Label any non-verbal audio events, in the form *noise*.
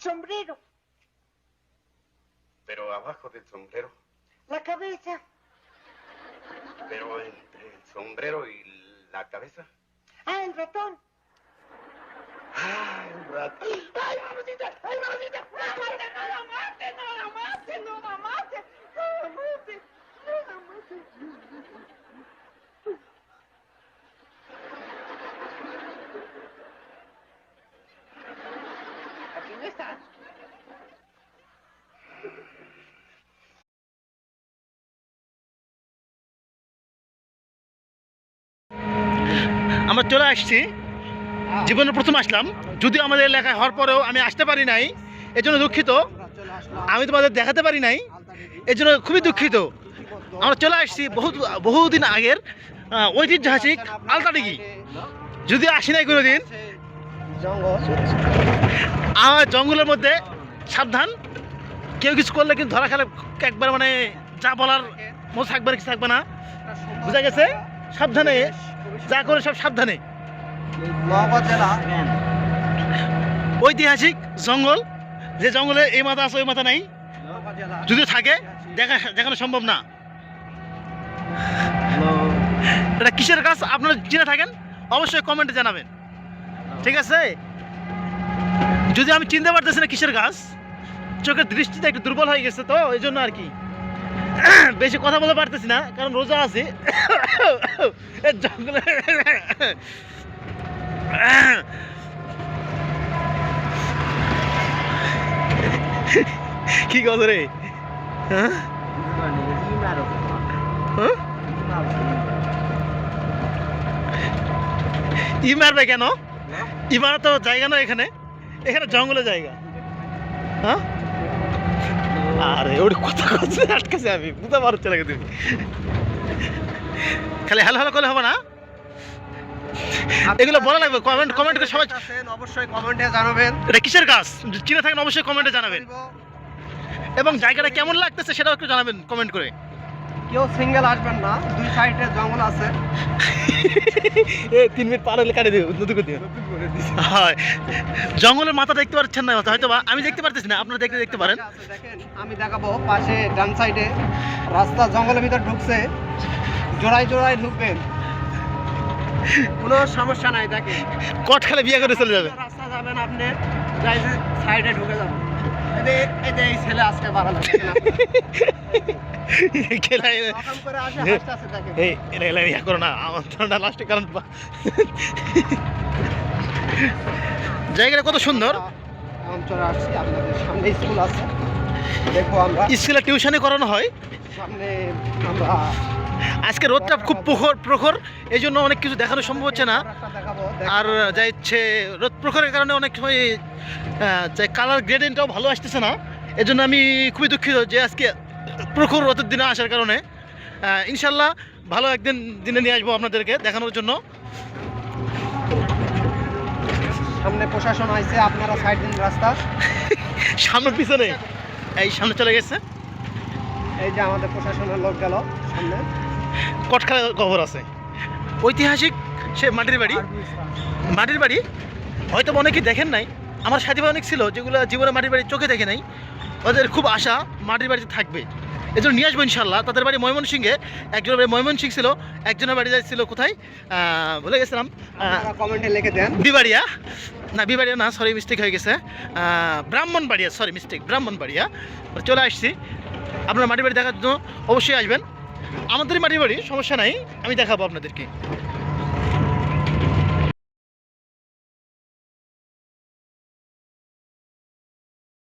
sombrero, Pero abajo del sombrero. la cabeza. Pero entre el sombrero y la cabeza. Ah, el ratón. ¡Ay, un rato! ¡Ay, mamacita! ¡Ay! ¡Mamacita, আমরা চলে আসছি। জীবনে প্রথম আসলাম। যদিও আমাদের এলাকায় হওয়ার পরেও আমি আসতে পারি নাই, এজন্য দুঃখিত। আমি তোমাদের দেখাতে পারি নাই, এজন্য খুবই দুঃখিত। আমরা চলে আসছি বহু বহুদিন আগের ঐতিহাসিক আলতাডিগি যদি আসি নাই কোনো দিন আমার জঙ্গলের মধ্যে সাবধান। কেউ কিছু করলে কিন্তু ধরা খেলে একবার মানে যা বলার মতো থাকবে কিছু থাকবে না। বুঝা গেছে? সাবধানে, যা করে সব সাবধানে। ঐতিহাসিক জঙ্গল, যে জঙ্গলে এই মাথা আছে, ওই মাথা নাই। যদি থাকে, দেখা, দেখানো সম্ভব না। এটা কিসের গাছ আপনারা জেনে থাকেন? অবশ্যই কমেন্টে জানাবেন। ঠিক আছে? যদি আমি চিনতে পারতেছি না কিসের গাছ চোখের দৃষ্টিটা একটু দুর্বল হয়ে গেছে তো, এই জন্য আর কি। বেশি কথা বলতে পারতেছি না, কারণ রোজা আছে। জঙ্গলে কি কথা রে? হ্যাঁ? হ্যাঁ? ই মারবে কেন? ই মারার তো জায়গা না এখানে। এখানে জঙ্গলের জায়গা। হ্যাঁ? আরে ওর কথা কথা আটকেছে আমি বুঝতে পারছি না তুমি খালি হ্যালো হ্যালো করলে হবে না? এগুলো বলা লাগবে কমেন্ট কমেন্ট করে সবাই অবশ্যই কমেন্টে জানাবেন। এটা কিসের গাছ চিনে থাকেন অবশ্যই কমেন্টে জানাবেন। এবং জায়গাটা কেমন লাগতেছে সেটাও একটু জানাবেন কমেন্ট করে। কেউ সিঙ্গেল আসবেন না দুই সাইডে জঙ্গল আছে। এ তিন মিনিট পার হলে কাটে নতুন করে হয়। জঙ্গলের মাথা দেখতে পাচ্ছেন না হয়তো বা আমি দেখতে পারতেছি না আপনারা দেখতে দেখতে পারেন। দেখেন আমি দেখাবো পাশে ডান সাইডে রাস্তা জঙ্গলের ভিতর ঢুকছে। জোড়ায় জোড়ায় ঢুকবেন। কোনো সমস্যা নাই দেখেন। কট খেলে বিয়ে করে চলে যাবে। রাস্তা যাবেন আপনি সাইডে ঢুকে যাবেন। এই ছেলে আজকে ইয়া করো না লাস্টে কারণ জায়গাটা কত সুন্দর? আসছি আপনাদের সামনে স্কুল আছে। দেখব আমরা। স্কুলে টিউশনে করানো হয়। সামনে আমরা আজকে রোদটা খুব প্রখর প্রখর এই জন্য অনেক কিছু দেখানো সম্ভব হচ্ছে না। আর যা ইচ্ছে রোদ প্রখরের কারণে অনেক সময় কালার গ্রেডিংটাও ভালো আসতেছে না। এজন্য আমি খুবই দুঃখিত যে আজকে প্রখর রোদের দিনে আসার কারণে। ইনশাল্লাহ ভালো একদিন দিনে নিয়ে আসব আপনাদেরকে দেখানোর জন্য। সামনে প্রশাসন আইছে আপনারা সাইড দিন রাস্তা। *laughs* সামনে পিছনে? এই সামনে চলে গেছে। এই যে আমাদের প্রশাসনের লোক গেল সামনে। কটখালা খবর আছে। ঐতিহাসিক সে মাটির বাড়ি। মাটির বাড়ি? হয়তো অনেকে দেখেন নাই। আমার সাথী অনেক ছিল যেগুলো জীবনে মাটির বাড়ি চোখে দেখে নাই। ওদের খুব আশা মাটির বাড়িতে থাকবে। এই জন্য নিয়ে আসব ইনশাল্লাহ তাদের বাড়ি ময়মনসিংহে। একজনের বাড়ি ময়মনসিংহ ছিল একজনের বাড়ি যাচ্ছিল কোথায়? ভুলে গেছিলাম। কমেন্টে লিখে দেন। বিবাড়িয়া। না বিবাড়িয়া না সরি মিস্টেক হয়ে গেছে। ব্রাহ্মণ ব্রাহ্মণবাড়িয়া সরি মিস্টেক ব্রাহ্মণবাড়িয়া। চলে আসছি। আপনার মাটির বাড়ি দেখার জন্য অবশ্যই আসবেন। আমাদের মাটি বাড়ি সমস্যা নাই আমি দেখাবো আপনাদেরকে।